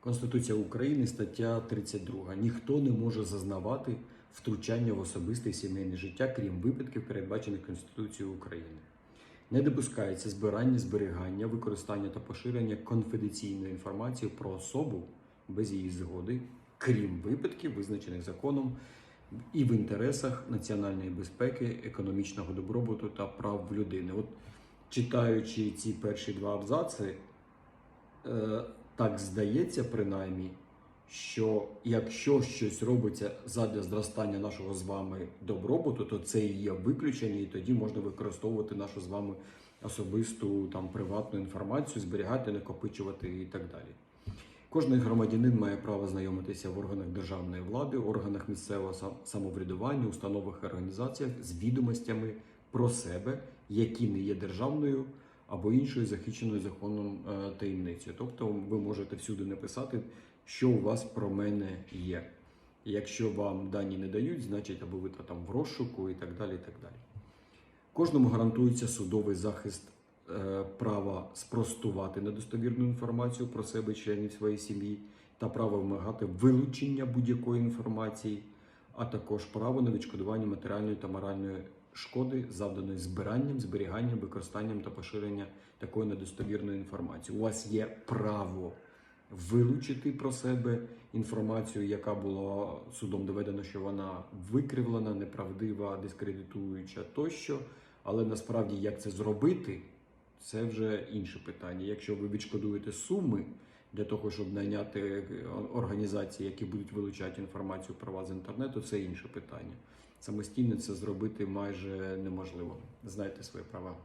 Конституція України, стаття 32. Ніхто не може зазнавати втручання в особисте сімейне життя, крім випадків, передбачених Конституцією України. Не допускається збирання, зберігання, використання та поширення конфіденційної інформації про особу без її згоди, крім випадків, визначених законом і в інтересах національної безпеки, економічного добробуту та прав людини. От читаючи ці перші два абзаци, е, так здається, принаймні, що якщо щось робиться задля зростання нашого з вами добробуту, то це і є виключення, і тоді можна використовувати нашу з вами особисту там приватну інформацію, зберігати, накопичувати і так далі. Кожний громадянин має право знайомитися в органах державної влади, органах місцевого самоврядування, установах і організаціях з відомостями про себе, які не є державною або іншою захищеною законом е, таємницею. Тобто ви можете всюди написати, що у вас про мене є. Якщо вам дані не дають, значить або ви там в розшуку і так далі. І так далі. Кожному гарантується судовий захист е, права спростувати недостовірну інформацію про себе, членів своєї сім'ї, та право вимагати вилучення будь-якої інформації, а також право на відшкодування матеріальної та моральної шкоди, завданої збиранням, зберіганням, використанням та поширенням такої недостовірної інформації. У вас є право вилучити про себе інформацію, яка була судом доведено, що вона викривлена, неправдива, дискредитуюча тощо. Але насправді як це зробити, це вже інше питання. Якщо ви відшкодуєте суми для того, щоб найняти організації, які будуть вилучати інформацію про вас з інтернету, це інше питання. Самостійно це зробити майже неможливо. Знайте свої права.